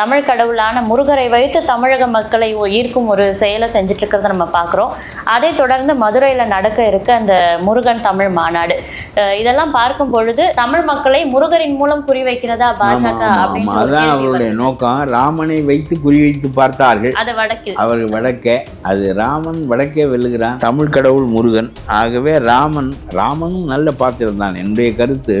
தமிழ் கடவுளான முருகரை வைத்து தமிழக மக்களை ஈர்க்கும் ஒரு செயலை செஞ்சுட்டு இருக்கிறத நம்ம பார்க்குறோம் அதை தொடர்ந்து மதுரையில் நடக்க இருக்க அந்த முருகன் தமிழ் மாநாடு. இதெல்லாம் பார்க்கும் பொழுது தமிழ் மக்களை முருகரின் மூலம் குறிவைக்கிறதா பாஜக அதான் அவருடைய. நோக்கம். ராமனை வைத்து குறிவைத்து பார்த்தார்கள். அது வடக்கில். அவர்கள் வடக்கே. அது ராமன் வடக்கே வெல்லுகிறான். தமிழ் கடவுள் முருகன். ஆகவே ராமன் ராமனும் நல்ல பாத்திரம் தான் என்னுடைய கருத்து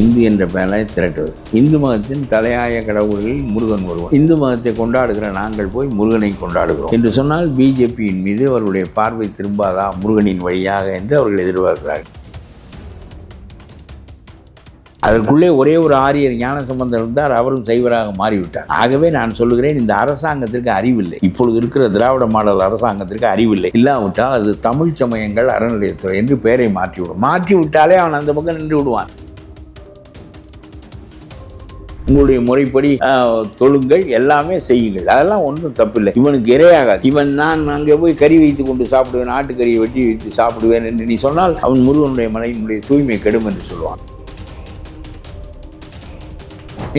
இந்து என்ற பெயரை திரட்டுவது. இந்து மதத்தின் தலையாய கடவுள்களில் முருகன் ஒருவன். இந்து மதத்தை கொண்டாடுகிற நாங்கள் போய் முருகனை கொண்டாடுகிறோம். என்று சொன்னால் பிஜேபியின் மீது அவர்களுடைய பார்வை திரும்பாதா முருகனின் வழியாக என்று அவர்கள் எதிர்பார்க்கிறார்கள். அதற்குள்ளே ஒரே ஒரு ஆரியர் ஞான சம்பந்தம் இருந்தார். அவரும் சைவராக மாறிவிட்டார். ஆகவே நான் சொல்லுகிறேன் இந்த அரசாங்கத்திற்கு அறிவில்லை. இப்பொழுது இருக்கிற திராவிட மாடல் அரசாங்கத்திற்கு அறிவில்லை. இல்லாவிட்டால் அது தமிழ் சமயங்கள் அறநிலையத்துறை என்று பெயரை மாற்றிவிடும். மாற்றி விட்டாலே அவன் அந்த பக்கம் நின்று விடுவான். உங்களுடைய முறைப்படி தொழுங்கள் எல்லாமே செய்யுங்கள். அதெல்லாம் ஒன்றும் தப்பில்லை. இவனுக்கு இரையாகாது. இவன் நான் அங்கே போய் கறி வைத்து கொண்டு சாப்பிடுவேன் ஆட்டுக்கறியை வெட்டி வைத்து சாப்பிடுவேன் என்று நீ சொன்னால் அவன் முருகனுடைய மனைவினுடைய தூய்மை கெடும் என்று சொல்லுவான்.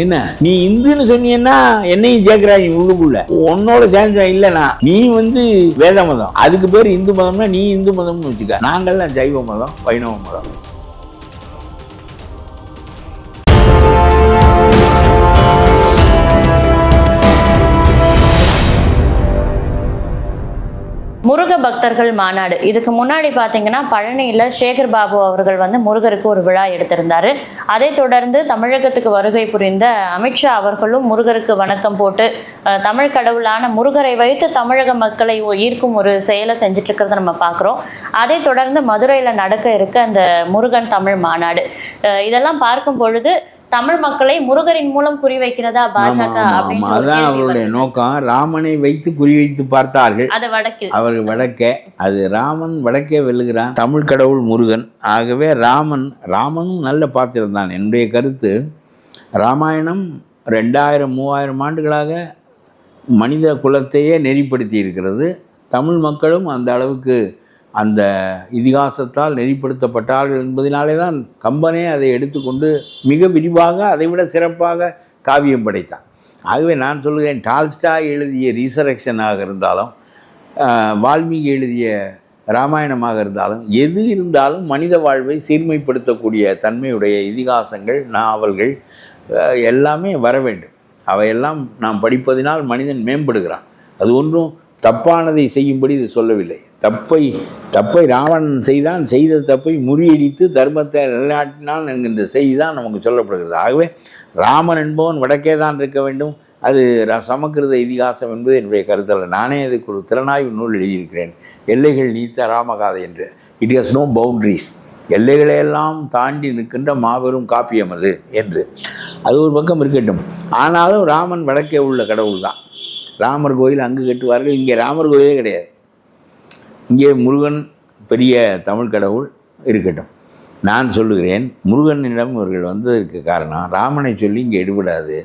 என்ன? நீ இந்துன்னு சொன்னீங்கன்னா என்னையும் சேர்க்கிறாய் உள்ளுக்குள்ள. உன்னோட சேர்ந்த இல்லைனா நீ வந்து வேத மதம். அதுக்கு பேர் இந்து மதம்னா நீ இந்து மதம்னு வச்சுக்க. நாங்கள்லாம் ஜைவ மதம் வைணவ மதம். முருக பக்தர்கள் மாநாடு. இதுக்கு முன்னாடி பார்த்தீங்கன்னா பழனியில் சேகர் பாபு அவர்கள் வந்து முருகருக்கு ஒரு விழா எடுத்திருந்தாரு. அதை தொடர்ந்து தமிழகத்துக்கு வருகை புரிந்த அமித்ஷா அவர்களும் முருகருக்கு வணக்கம் போட்டு தமிழ் கடவுளான முருகரை வைத்து தமிழக மக்களை ஈர்க்கும் ஒரு செயலை செஞ்சுட்டு இருக்கிறத நம்ம பார்க்குறோம் அதை தொடர்ந்து மதுரையில் நடக்க இருக்க அந்த முருகன் தமிழ் மாநாடு. இதெல்லாம் பார்க்கும் பொழுது தமிழ் மக்களை முருகரின் மூலம் குறிவைக்கிறதா பாஜக கேள்வி அவருடைய. நோக்கம். ராமனை வைத்து குறிவைத்து பார்த்தார்கள். அது வடக்கில். அவர்கள் வடக்கே. அது ராமன் வடக்கே வெல்லுகிறான். தமிழ் கடவுள் முருகன். ஆகவே ராமன் ராமனும் நல்ல பாத்திரம் தான். என்னுடைய கருத்து ராமாயணம் ரெண்டாயிரம் மூவாயிரம் ஆண்டுகளாக மனித குலத்தையே நெறிப்படுத்தி இருக்கிறது. தமிழ் மக்களும் அந்த அளவுக்கு அந்த இதிகாசத்தால் நெறிப்படுத்தப்பட்டார்கள் என்பதனாலே தான் கம்பனே அதை எடுத்துக்கொண்டு மிக விரிவாக அதைவிட சிறப்பாக காவியம் படைத்தான். ஆகவே நான் சொல்லுகிறேன் டால்ஸ்டாய் எழுதிய ரீசரக்ஷனாக இருந்தாலும் வால்மீகி எழுதிய ராமாயணமாக இருந்தாலும் எது இருந்தாலும் மனித வாழ்வை சீர்மைப்படுத்தக்கூடிய தன்மையுடைய இதிகாசங்கள் நாவல்கள் எல்லாமே வர வேண்டும். அவையெல்லாம் நாம் படிப்பதினால் மனிதன் மேம்படுகிறான். அது ஒன்றும் தப்பானதை செய்யும்படி இது சொல்லவில்லை. தப்பை தப்பை ராவணன் செய்தான் செய்த தப்பை முறியடித்து தர்மத்தை நிலைநாட்டினான் என்கின்ற செய்தி தான் நமக்கு சொல்லப்படுகிறது. ஆகவே ராமன் என்பவன் வடக்கே தான் இருக்க வேண்டும். அது சமக்கிருத இதிகாசம் என்பது என்னுடைய கருத்தல்ல நானே அதுக்கு ஒரு திறனாய்வு நூல் எழுதியிருக்கிறேன். எல்லைகள் நீத்த ராமகாதை என்று. இட் ஹஸ் நோ பவுண்ட்ரிஸ் எல்லைகளையெல்லாம் தாண்டி நிற்கின்ற மாபெரும் காப்பியம் அது என்று. அது ஒரு பக்கம் இருக்கட்டும். ஆனாலும் ராமன் வடக்கே உள்ள கடவுள் தான் ராமர் கோயில் அங்கு கட்டுவார்கள். இங்கே ராமர் கோயிலே கிடையாது. இங்கே முருகன் பெரிய தமிழ் கடவுள் இருக்கட்டும். நான் சொல்லுகிறேன் முருகனிடம் இவர்கள் வந்ததற்கு காரணம் ராமனை சொல்லி இங்கே எடுபடாது.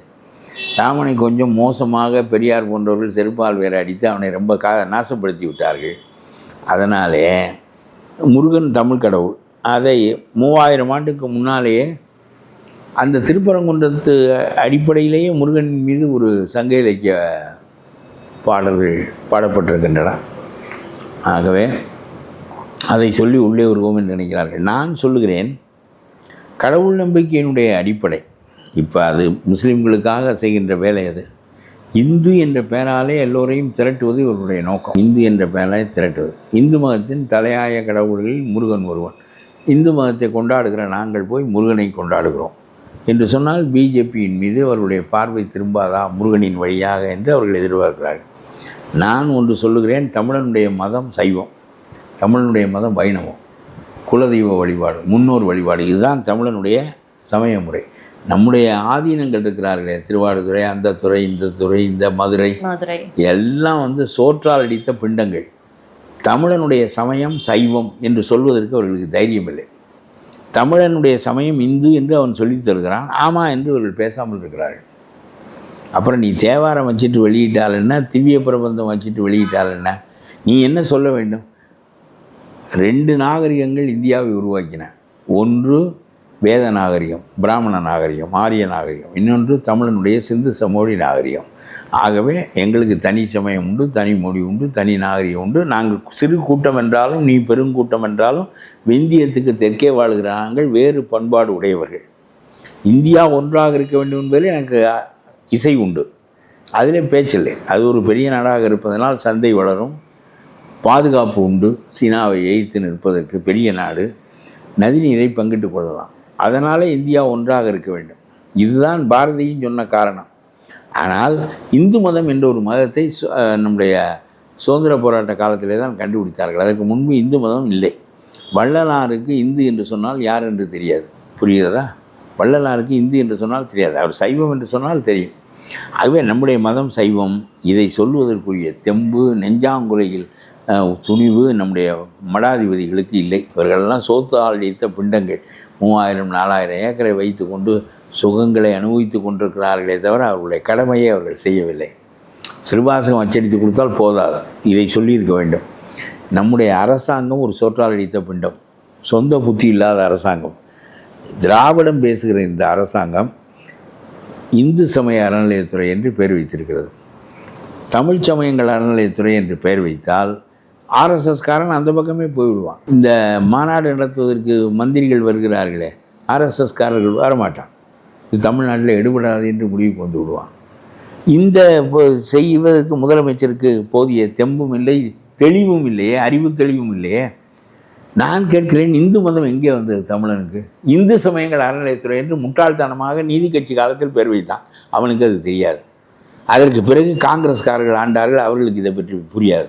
ராமனை கொஞ்சம் மோசமாக பெரியார் போன்றவர்கள் செருப்பால் வேற அடித்து அவனை ரொம்ப கா நாசப்படுத்தி விட்டார்கள். அதனாலே முருகன் தமிழ் கடவுள். அதை மூவாயிரம் ஆண்டுக்கு முன்னாலேயே அந்த திருப்பரங்குன்றத்து அடிப்படையிலேயே முருகன் மீது ஒரு சங்க இலக்கிய பாடல்கள் பாடப்பட்டிருக்கின்றன. ஆகவே அதை சொல்லி உள்ளே வருவோம் என்று நினைக்கிறார்கள். நான் சொல்லுகிறேன் கடவுள் நம்பிக்கையினுடைய அடிப்படை. இப்போ அது முஸ்லீம்களுக்காக செய்கின்ற வேலை அது. இந்து என்ற பெயராலே எல்லோரையும் திரட்டுவது இவர்களுடைய நோக்கம். இந்து என்ற பெயராலே திரட்டுவது. இந்து மதத்தின் தலையாய கடவுள்களில் முருகன் ஒருவன். இந்து மதத்தை கொண்டாடுகிற நாங்கள் போய் முருகனை கொண்டாடுகிறோம். என்று சொன்னால் பிஜேபியின் மீது அவர்களுடைய பார்வை திரும்பாதா முருகனின் வழியாக என்று அவர்கள் எதிர்பார்க்கிறார்கள். நான் ஒன்று சொல்லுகிறேன் தமிழனுடைய மதம் சைவம் தமிழனுடைய மதம் வைணவம் குலதெய்வ வழிபாடு முன்னோர் வழிபாடு இதுதான் தமிழனுடைய சமய முறை. நம்முடைய ஆதீனங்கள் இருக்கிறார்களே திருவாரூதுறை அந்த துறை இந்த துறை இந்த மதுரை எல்லாம் வந்து சோற்றால் அடித்த பிண்டங்கள். தமிழனுடைய சமயம் சைவம் என்று சொல்வதற்கு அவர்களுக்கு தைரியம் இல்லை தமிழனுடைய சமயம் இந்து என்று அவன் சொல்லித் தருகிறான் ஆமாம் என்று அவர்கள் பேசாமல் இருக்கிறார்கள். அப்புறம் நீ தேவாரம் வச்சுட்டு வெளியிட்டாலன்னா திவ்ய பிரபந்தம் வச்சுட்டு வெளியிட்டாலன்னா நீ என்ன சொல்ல வேண்டும்? ரெண்டு நாகரிகங்கள் இந்தியாவை உருவாக்கின. ஒன்று வேத நாகரிகம் பிராமண நாகரிகம் ஆரிய நாகரிகம். இன்னொன்று தமிழனுடைய சிந்து சமோடி நாகரிகம். ஆகவே எங்களுக்கு தனி சமயம் உண்டு தனி மொழி உண்டு தனி நாகரிகம் உண்டு. நாங்கள் சிறு கூட்டம் என்றாலும் நீ பெருங்கூட்டம் என்றாலும் விந்தியத்துக்கு தெற்கே வாழ்கிற நாங்கள் வேறு பண்பாடு உடையவர்கள். இந்தியா ஒன்றாக இருக்க வேண்டும் என்பதில் எனக்கு இசை உண்டு. அதிலே பேச்சில்லை. அது ஒரு பெரிய நாடாக இருப்பதனால் சந்தை வளரும். பாதுகாப்பு உண்டு. சீனாவை எய்த்து நிற்பதற்கு பெரிய நாடு. நதிநீரை பங்கிட்டு கொள்ளலாம். அதனால் இந்தியா ஒன்றாக இருக்க வேண்டும். இதுதான் பாரதியும் சொன்ன காரணம். ஆனால் இந்து மதம் என்ற ஒரு மதத்தை சு- நம்முடைய சுதந்திர போராட்ட காலத்திலே தான் கண்டுபிடித்தார்கள். அதற்கு முன்பு இந்து மதம் இல்லை. வள்ளலாருக்கு இந்து என்று சொன்னால் யார் என்று தெரியாது. புரிகிறதா? வள்ளலாருக்கு இந்து என்று சொன்னால் தெரியாது. அவர் சைவம் என்று சொன்னால் தெரியும். ஆகவே நம்முடைய மதம் சைவம். இதை சொல்வதற்குரிய தெம்பு நெஞ்சாங்குலையில் துணிவு நம்முடைய மடாதிபதிகளுக்கு இல்லை. இவர்களெல்லாம் சோத்து அடித்த பிண்டங்கள். மூவாயிரம் நாலாயிரம் ஏக்கரை வைத்து கொண்டு சுகங்களை அனுபவித்து கொண்டிருக்கிறார்களே தவிர அவர்களுடைய கடமையை அவர்கள் செய்யவில்லை. சிறுவாசகம் அச்சடித்து கொடுத்தால் போதாது. இதை சொல்லியிருக்க வேண்டும். நம்முடைய அரசாங்கம் ஒரு சோற்றால் அடித்த பிண்டம். சொந்த புத்தி இல்லாத அரசாங்கம். திராவிடம் பேசுகிற இந்த அரசாங்கம் இந்து சமய அறநிலையத்துறை என்று பெயர் வைத்திருக்கிறது. தமிழ் சமயங்கள் அறநிலையத்துறை என்று பெயர் வைத்தால் ஆர்எஸ்எஸ்காரன் அந்த பக்கமே போய்விடுவான். இந்த மாநாடு நடத்துவதற்கு மந்திரிகள் வருகிறார்களே ஆர்எஸ்எஸ்காரர்கள் வரமாட்டான். இது தமிழ்நாட்டில் எடுபடாது என்று முடிவு கொண்டு விடுவான். இந்த செய்வதற்கு முதலமைச்சருக்கு போதிய தெம்பும் இல்லை தெளிவும் இல்லையே அறிவு தெளிவும் இல்லையே. நான் கேட்கிறேன் இந்து மதம் எங்கே வந்தது தமிழனுக்கு? இந்து சமயங்கள் அறநிலையத்துறை என்று முட்டாள்தனமாக நீதி கட்சி காலத்தில் பேர் வைத்தான். அவனுக்கு அது தெரியாது. அதற்கு பிறகு காங்கிரஸ்காரர்கள் ஆண்டார்கள் அவர்களுக்கு இதை பற்றி புரியாது.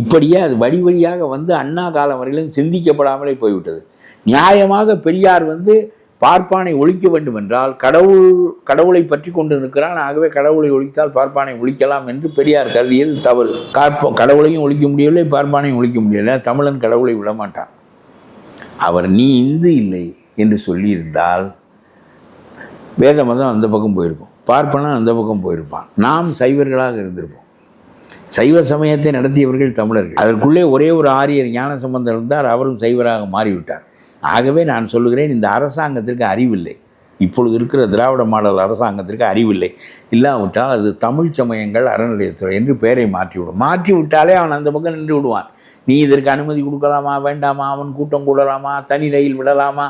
இப்படியே அது வழி வழியாக வந்து அண்ணா காலம் வரையிலும் சிந்திக்கப்படாமலே போய்விட்டது. நியாயமாக பெரியார் வந்து பார்ப்பானை ஒழிக்க வேண்டும் என்றால் கடவுள் கடவுளை பற்றி கொண்டு நிற்கிறான். ஆகவே கடவுளை ஒழித்தால் பார்ப்பானை ஒழிக்கலாம் என்று பெரியார் கருதியது தவறு. கடவுளையும் ஒழிக்க முடியவில்லை பார்ப்பானையும் ஒழிக்க முடியவில்லை. தமிழன் கடவுளை விடமாட்டான். அவர் நீ இந்து இல்லை என்று சொல்லியிருந்தால் வேத மதம் அந்த பக்கம் போயிருக்கும். பார்ப்பனா அந்த பக்கம் போயிருப்பான். நாம் சைவர்களாக இருந்திருப்போம். சைவ சமயத்தை நடத்தியவர்கள் தமிழர்கள். அதற்குள்ளே ஒரே ஒரு ஆரியர் ஞான சம்பந்தர் இருந்தார். அவரும் சைவராக மாறிவிட்டார். ஆகவே நான் சொல்லுகிறேன் இந்த அரசாங்கத்திற்கு அறிவில்லை. இப்பொழுது இருக்கிற திராவிட மாடல் அரசாங்கத்திற்கு அறிவில்லை. இல்லாவிட்டால் அது தமிழ் சமயங்கள் அறநிலையத்துறை என்று பெயரை மாற்றிவிடும். மாற்றி விட்டாலே அவன் அந்த பக்கம் நின்று விடுவான். நீ இதற்கு அனுமதி கொடுக்கலாமா வேண்டாமா அவன் கூட்டம் கூடலாமா தனி ரயில் விடலாமா?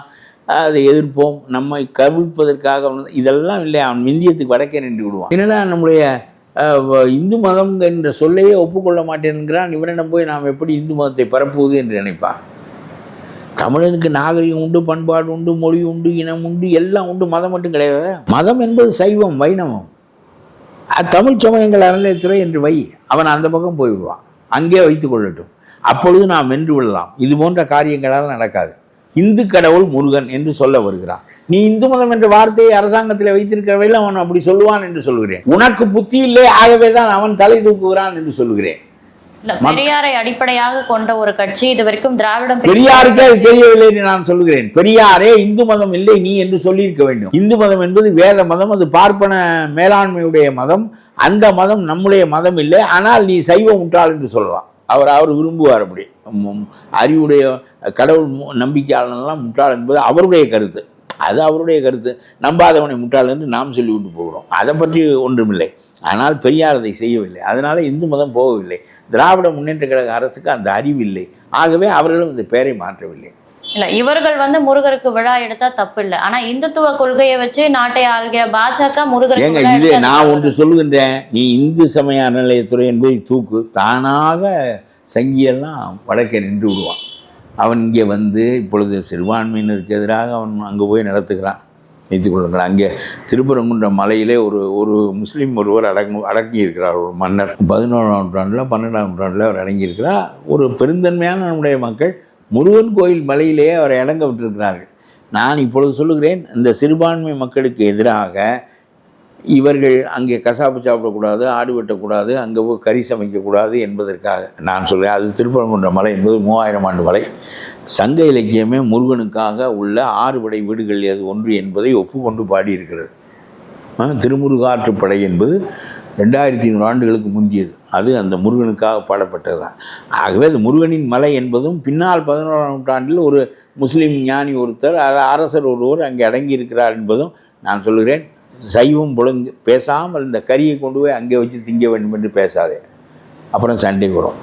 அதை எதிர்ப்போம் நம்மை கவிழ்ப்பதற்காக இதெல்லாம் இல்லை அவன் இந்தியத்துக்கு வடக்கே நின்று விடுவான். என்னடா நம்முடைய இந்து மதம் என்ற சொல்லையே ஒப்புக்கொள்ள மாட்டேன்கிறான் இவனிடம் போய் நாம் எப்படி இந்து மதத்தை பரப்புவது என்று நினைப்பான்? தமிழனுக்கு நாகரிகம் உண்டு பண்பாடு உண்டு மொழி உண்டு இனம் உண்டு எல்லாம் உண்டு மதம் மட்டும் கிடையாது. மதம் என்பது சைவம் வைணவம். தமிழ் சமயங்கள் அறநிலையத்துறை என்று வை அவன் அந்த பக்கம் போய்விடுவான். அங்கே வைத்து கொள்ளட்டும். அப்பொழுது நாம் வென்று விடலாம். இது போன்ற காரியங்களால் நடக்காது. இந்து கடவுள் முருகன் என்று சொல்ல வருகிறான் நீ இந்து மதம் என்ற வார்த்தையை அரசாங்கத்தில் வைத்திருக்கிறவையில் அவன் அப்படி சொல்லுவான் என்று சொல்கிறேன் உனக்கு புத்தி இல்லை ஆகவே தான் அவன் தலை தூக்குகிறான் என்று சொல்கிறேன் பெரியாரை அடிப்படையாக கொண்ட ஒரு கட்சி இது வரைக்கும் திராவிடம் பெரியாருக்கே அது தெரியவில்லை என்று நான் சொல்லுகிறேன். பெரியாரே இந்து மதம் இல்லை நீ என்று சொல்லியிருக்க வேண்டும். இந்து மதம் என்பது வேத மதம் அது பார்ப்பன மேலாண்மையுடைய மதம் அந்த மதம் நம்முடைய மதம் இல்லை. ஆனால் நீ சைவ முட்டாள் என்று சொல்லலாம். அவர் அவர் விரும்புவார் அப்படி. அறிவுடைய கடவுள் மு- நம்பிக்கையாளனெல்லாம் முட்டாள் என்பது அவருடைய கருத்து. அது அவருடைய கருத்து. நம்பாதவனை முட்டாள் என்று நாம் சொல்லிவிட்டு போகிறோம். அதை பற்றி ஒன்றுமில்லை. ஆனால் பெரியார் அதை செய்யவில்லை. அதனால் இந்து மதம் போகவில்லை. திராவிட முன்னேற்ற கழக அரசுக்கு அந்த அறிவு இல்லை. ஆகவே அவர்களும் இந்த பெயரை மாற்றவில்லை. இல்ல இவர்கள் வந்து முருகருக்கு விழா எடுத்தா தப்பு இல்ல ஆனா இந்துத்துவ கொள்கையை வச்சு நாட்டை ஆள்கிற பாஜக முருகருக்கு இது நான் ஒன்று சொல்லுகின்றேன். நீ இந்து சமய அறநிலையத்துறை என்பதை தூக்கு. தானாக சங்கியெல்லாம் வடக்கே நின்று விடுவான். அவன் இங்கே வந்து இப்பொழுது சிறுபான்மையினருக்கு எதிராக அவன் அங்கே போய் நடத்துகிறான். வைத்துக் கொள்ளுங்கள். அங்கே திருப்பரங்குன்ற மலையிலே ஒரு ஒரு முஸ்லீம் ஒருவர் அடங்கு அடங்கி இருக்கிறார் ஒரு மன்னர். பதினோராம் நூற்றாண்டில் பன்னெண்டாம் நூற்றாண்டில் அவர் அடங்கியிருக்கிறார். ஒரு பெருந்தன்மையான நம்முடைய மக்கள் முருகன் கோயில் மலையிலேயே அவரை அடங்க விட்டிருக்கிறார்கள். நான் இப்பொழுது சொல்லுகிறேன் இந்த சிறுபான்மை மக்களுக்கு எதிராக இவர்கள் அங்கே கசாப்பு சாப்பிடக்கூடாது ஆடு வெட்டக்கூடாது அங்கே போய் கறி சமைக்கக்கூடாது என்பதற்காக நான் சொல்கிறேன். அது திருப்பரங்குன்ற மலை என்பது மூவாயிரம் ஆண்டு மலை. சங்க இலக்கியமே முருகனுக்காக உள்ள ஆறுபடை வீடுகள் அது ஒன்று என்பதை ஒப்புக்கொண்டு பாடியிருக்கிறது. திருமுருகாற்றுப்படை என்பது ரெண்டாயிரத்தி ஐநூறு ஆண்டுகளுக்கு முந்தியது. அது அந்த முருகனுக்காக பாடப்பட்டது தான் ஆகவே அது முருகனின் மலை என்பதும் பின்னால் பதினோராம் நூற்றாண்டில் ஒரு முஸ்லீம் ஞானி ஒருத்தர் அரசர் ஒருவர் அங்கே அடங்கி இருக்கிறார் என்பதும் நான் சொல்கிறேன் சைவம் புலங்கு பேசாமல் இந்த கறியை கொண்டு போய் அங்கே வச்சு திங்க வேண்டும் என்று பேசாதே. அப்புறம் சண்டை வரும்.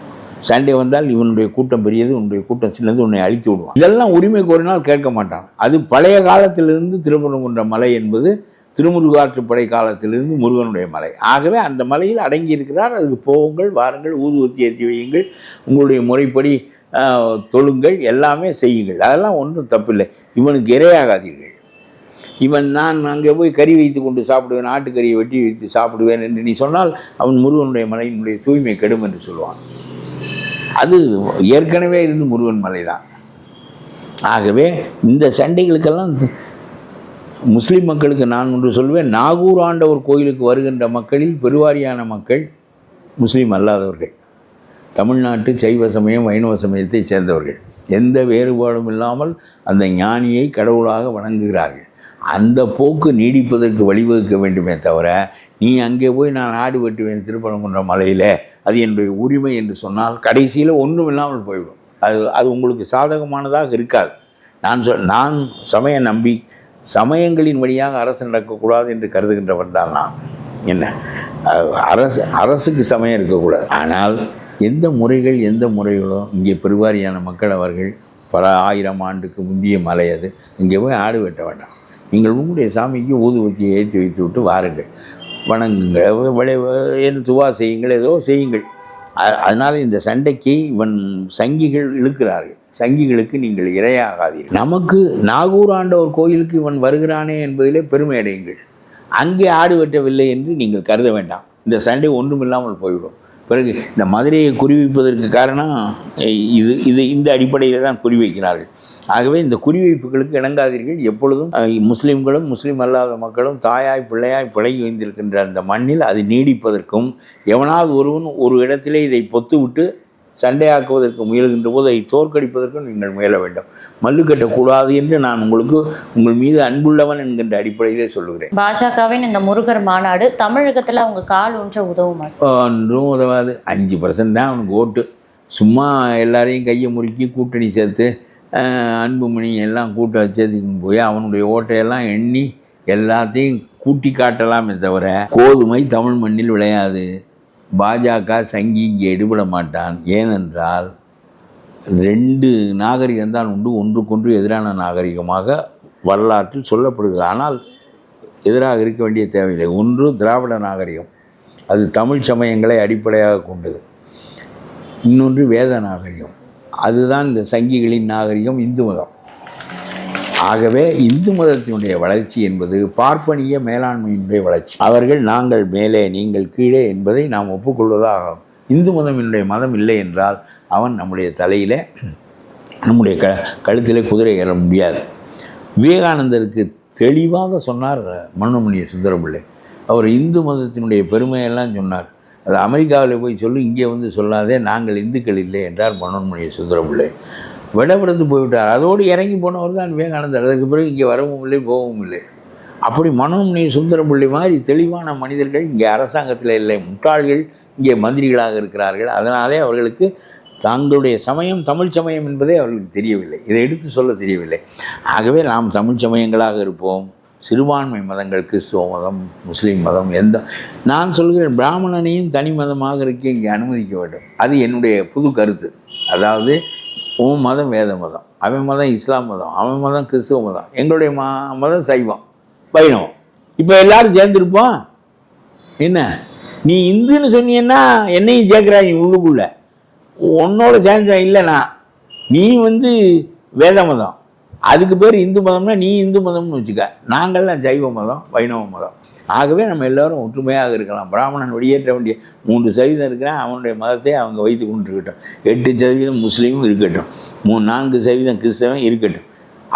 சண்டை வந்தால் இவனுடைய கூட்டம் பெரியது உன்னுடைய கூட்டம் சின்னது உன்னை அழித்து விடுவான். இதெல்லாம் உரிமை கோரினால் கேட்க மாட்டான். அது பழைய காலத்திலிருந்து திருப்பரங்குன்ற மலை என்பது திருமுருகாற்றுப்படை காலத்திலிருந்து முருகனுடைய மலை. ஆகவே அந்த மலையில் அடங்கி இருக்கிறார் அதுக்கு போகுங்கள் வாருங்கள் ஊதுவத்தி ஏற்றி வையுங்கள் உங்களுடைய முறைப்படி ஆஹ், தொழுங்கள் எல்லாமே செய்யுங்கள். அதெல்லாம் ஒன்றும் தப்பில்லை. இவனுக்கு இரையாகாதீர்கள். இவன் நான் அங்கே போய் கறி வைத்து கொண்டு சாப்பிடுவேன் ஆட்டுக்கறியை வெட்டி வைத்து சாப்பிடுவேன் என்று நீ சொன்னால் அவன் முருகனுடைய மலையினுடைய தூய்மை கெடும் என்று சொல்லுவான் அது ஏற்கனவே இருந்து முருகன் மலை தான் ஆகவே இந்த சண்டைகளுக்கெல்லாம் முஸ்லீம் மக்களுக்கு நான் ஒன்று சொல்வேன் நாகூர் ஆண்டவர் கோயிலுக்கு வருகின்ற மக்களில் பெருவாரியான மக்கள் முஸ்லீம் அல்லாதவர்கள். தமிழ்நாட்டு சைவ சமயம் வைணவ சமயத்தைச் சேர்ந்தவர்கள். எந்த வேறுபாடும் இல்லாமல் அந்த ஞானியை கடவுளாக வணங்குகிறார்கள். அந்த போக்கு நீடிப்பதற்கு வழிவகுக்க வேண்டுமே தவிர நீ அங்கே போய் நான் ஆடு வெட்டுவேன் திருப்பரங்குன்ற மலையில் அது என்னுடைய உரிமை என்று சொன்னால் கடைசியில் ஒன்றும் இல்லாமல் போய்விடும். அது அது உங்களுக்கு சாதகமானதாக இருக்காது. நான் சொல் நான் சமய நம்பி சமயங்களின் வழியாக அரசு நடக்கக்கூடாது என்று கருதுகின்றவன் தான் நான் என்ன? அரசு அரசுக்கு சமயம் இருக்கக்கூடாது. ஆனால் எந்த முறைகள் எந்த முறைகளோ இங்கே பெருவாரியான மக்கள் அவர்கள் பல ஆயிரம் ஆண்டுக்கு முந்திய மலை அது. இங்கே போய் ஆடு வெட்ட வேண்டாம். நீங்கள் உங்களுடைய சாமிக்கு ஊதுபத்தியை ஏற்றி வைத்து விட்டு வாருங்கள். வணங்குங்கள். விளை என்ன துவா செய்யுங்கள். ஏதோ செய்யுங்கள். அதனால் இந்த சண்டைக்கு இவன் சங்கிகள் இழுக்கிறார்கள். சங்கிகளுக்கு நீங்கள் இரையாகாதீர்கள். நமக்கு நாகூர் ஆண்டவர் கோயிலுக்கு இவன் வருகிறானே என்பதிலே பெருமை அடையுங்கள். அங்கே ஆடு வெட்டவில்லை என்று நீங்கள் கருத வேண்டாம். இந்த சண்டை ஒன்றுமில்லாமல் போய்விடும். பிறகு இந்த மதுரையை குறிவைப்பதற்கு காரணம் இது இது இந்த அடிப்படையில் தான் குறிவைக்கிறார்கள். ஆகவே இந்த குறிவைப்புகளுக்கு இணங்காதீர்கள். எப்பொழுதும் முஸ்லீம்களும் முஸ்லீம் அல்லாத மக்களும் தாயாய் பிள்ளையாய் பிழகி வைத்திருக்கின்ற அந்த மண்ணில் அது நீடிப்பதற்கும் எவனாவது ஒருவன் ஒரு இடத்திலே இதை பொத்துவிட்டு சண்டையாக்குவதற்கு முயல்கின்ற போது அதை தோற்கடிப்பதற்கும் நீங்கள் முயல வேண்டும். மல்லு கட்டக்கூடாது என்று நான் உங்களுக்கு உங்கள் மீது அன்புள்ளவன் என்கின்ற அடிப்படையிலே சொல்லுகிறேன். பாஜகவின் இந்த முருகர் மாநாடு தமிழகத்துல அவங்க கால் ஊன்ற உதவுமா? ஒன்றும் உதவாது. அஞ்சு பர்சன்ட் தான் அவனுக்கு ஓட்டு. சும்மா எல்லாரையும் கையை முறுக்கி கூட்டணி சேர்த்து அன்புமணி எல்லாம் கூட்ட வச்சதுக்கு போய் அவனுடைய ஓட்டையெல்லாம் எண்ணி எல்லாத்தையும் கூட்டி காட்டலாமே தவிர கோதுமை தமிழ் மண்ணில் விளையாது. பாஜக சங்கி இங்கே எடுபட மாட்டான். ஏனென்றால் ரெண்டு நாகரிகம் தான் உண்டு. ஒன்றுக்கொன்று எதிரான நாகரிகமாக வரலாற்றில் சொல்லப்படுகிறது. ஆனால் எதிராக இருக்க வேண்டிய தேவையில்லை. ஒன்று திராவிட நாகரிகம். அது தமிழ் சமயங்களை அடிப்படையாக கொண்டது. இன்னொன்று வேத நாகரிகம். அதுதான் இந்த சங்கிகளின் நாகரிகம் இந்து மதம். ஆகவே இந்து மதத்தினுடைய வளர்ச்சி என்பது பார்ப்பனிய மேலாண்மையினுடைய வளர்ச்சி. அவர்கள் நாங்கள் மேலே நீங்கள் கீழே என்பதை நாம் ஒப்புக்கொள்வதாகும் இந்து மதம் என்னுடைய மதம் இல்லை என்றால் அவன் நம்முடைய தலையில் நம்முடைய க கழுத்திலே குதிரை ஏற முடியாது. விவேகானந்தருக்கு தெளிவாக சொன்னார் மன்னமணிய சுந்தரபிள்ளை அவர் இந்து மதத்தினுடைய பெருமையெல்லாம் சொன்னார். அது அமெரிக்காவில் போய் சொல்லி இங்கே வந்து சொல்லாதே நாங்கள் இந்துக்கள் இல்லை என்றார் மன்னோன்மணிய சுந்தரபிள்ளை விடப்படத்து போய்விட்டார். அதோடு இறங்கி போனவர் தான் விவேகானந்தர். அதற்கு பிறகு இங்கே வரவும் இல்லை போகவும் இல்லை. அப்படி மனோன்மணி சுந்தரம்பிள்ளை மாதிரி தெளிவான மனிதர்கள் இங்கே அரசாங்கத்தில் இல்லை. முட்டாள்கள் இங்கே மந்திரிகளாக இருக்கிறார்கள். அதனாலே அவர்களுக்கு தங்களுடைய சமயம் தமிழ் சமயம் என்பதே அவர்களுக்கு தெரியவில்லை. இதை எடுத்து சொல்ல தெரியவில்லை. ஆகவே நாம் தமிழ் சமயங்களாக இருப்போம். சிறுபான்மை மதங்கள் கிறிஸ்துவ மதம் முஸ்லீம் மதம் எந்த நான் சொல்கிறேன் பிராமணனையும் தனி மதமாக இருக்க இங்கே அனுமதிக்க வேண்டும். அது என்னுடைய புது கருத்து. அதாவது உன் மதம் வேத மதம் அவன் மதம் இஸ்லாம் மதம் அவன் மதம் கிறிஸ்துவ மதம் எங்களுடைய ம மதம் சைவம் வைணவம். இப்போ எல்லாரும் சேர்ந்துருப்போம். என்ன? நீ இந்துன்னு சொன்னீங்கன்னா என்னையும் சேர்க்குறா நீ உள்ளுக்குள்ள. உன்னோட சேர்ந்தேன் இல்லைண்ணா. நீ வந்து வேத மதம். அதுக்கு பேர் இந்து மதம்னா நீ இந்து மதம்னு வச்சுக்க. நாங்கள்லாம் ஜைவ மதம் வைணவ மதம். ஆகவே நம்ம எல்லோரும் ஒற்றுமையாக இருக்கலாம். பிராமணன் வெளியேற்ற வேண்டிய மூன்று சதவீதம் இருக்கிறான். அவனுடைய மதத்தை அவங்க வைத்து கொண்டிருக்கட்டும். எட்டு சதவீதம் முஸ்லீமும் இருக்கட்டும். மூணு நான்கு சதவீதம் கிறிஸ்தவன் இருக்கட்டும்.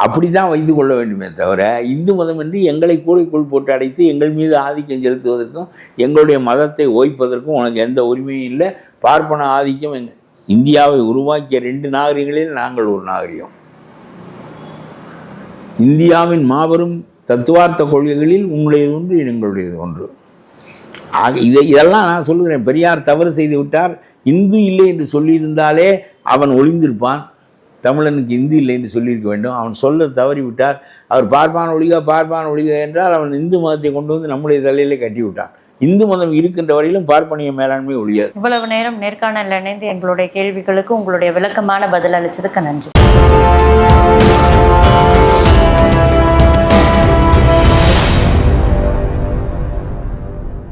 அப்படி தான் வைத்து கொள்ள வேண்டுமே தவிர இந்து மதம் என்று எங்களை கூடைக்குள் போட்டு அடைத்து எங்கள் மீது ஆதிக்கம் செலுத்துவதற்கும் எங்களுடைய மதத்தை ஓய்ப்பதற்கும் உனக்கு எந்த உரிமையும் இல்லை. பார்ப்பன ஆதிக்கம் எங்கள் இந்தியாவை உருவாக்கிய ரெண்டு நாகரிகங்களில் நாங்கள் ஒரு நாகரிகம். இந்தியாவின் மாபெரும் தத்துவார்த்த கொள்கைகளில் உங்களுடையது ஒன்று எங்களுடையது ஒன்று. ஆக இதை இதெல்லாம் நான் சொல்லுகிறேன். பெரியார் தவறு செய்து விட்டார். இந்து இல்லை என்று சொல்லியிருந்தாலே அவன் ஒளிந்திருப்பான். தமிழனுக்கு இந்து இல்லை என்று சொல்லியிருக்க வேண்டும். அவன் சொல்ல தவறி விட்டார். அவர் பார்ப்பான் ஒழிக பார்ப்பான் ஒழிக என்றால் அவன் இந்து மதத்தை கொண்டு வந்து நம்முடைய தலையிலே கட்டி விட்டான். இந்து மதம் இருக்கின்ற வரையிலும் பார்ப்பனிய மேலாண்மை ஒழியாது. இவ்வளவு நேரம் நேர்காணல் இணைந்து எங்களுடைய கேள்விகளுக்கு உங்களுடைய விளக்கமான பதில் அளித்ததுக்கு நன்றி.